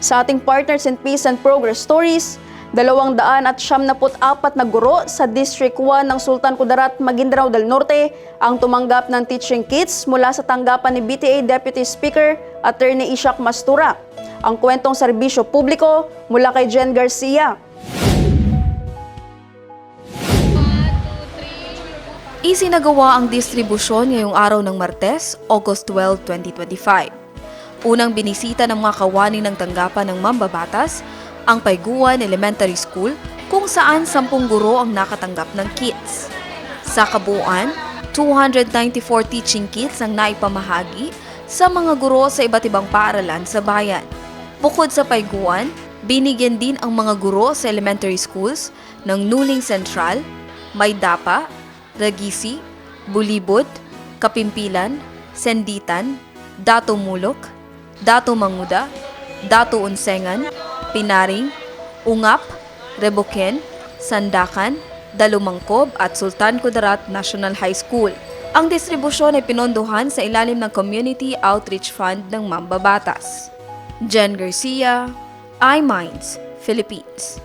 Sa ating Partners in Peace and Progress Stories, dalawang daan at siyam apat na guro sa District 1 ng Sultan Kudarat, Maguindanao del Norte ang tumanggap ng teaching kits mula sa tanggapan ni BTA Deputy Speaker Attorney Ishak Mastura. Ang kwentong serbisyo publiko mula kay Jen Garcia. Isinagawa ang distribusyon ngayong araw ng Martes, August 12, 2025. Unang binisita ng mga kawani ng tanggapan ng mambabatas ang Paiguan Elementary School kung saan sampung guro ang nakatanggap ng kits. Sa kabuuan, 294 teaching kits ang naipamahagi sa mga guro sa iba't ibang paaralan sa bayan. Bukod sa Paiguan, binigyan din ang mga guro sa elementary schools ng Nuling Central, Maydapa, Ragisi, Bulibod, Kapimpilan, Senditan, Dato Mulok, Dato Manguda, Dato Unsengan, Pinaring, Ungap, Reboken, Sandakan, Dalumangkob at Sultan Kudarat National High School. Ang distribusyon ay pinondohan sa ilalim ng Community Outreach Fund ng Mambabatas. Jen Garcia, iMinds, Philippines.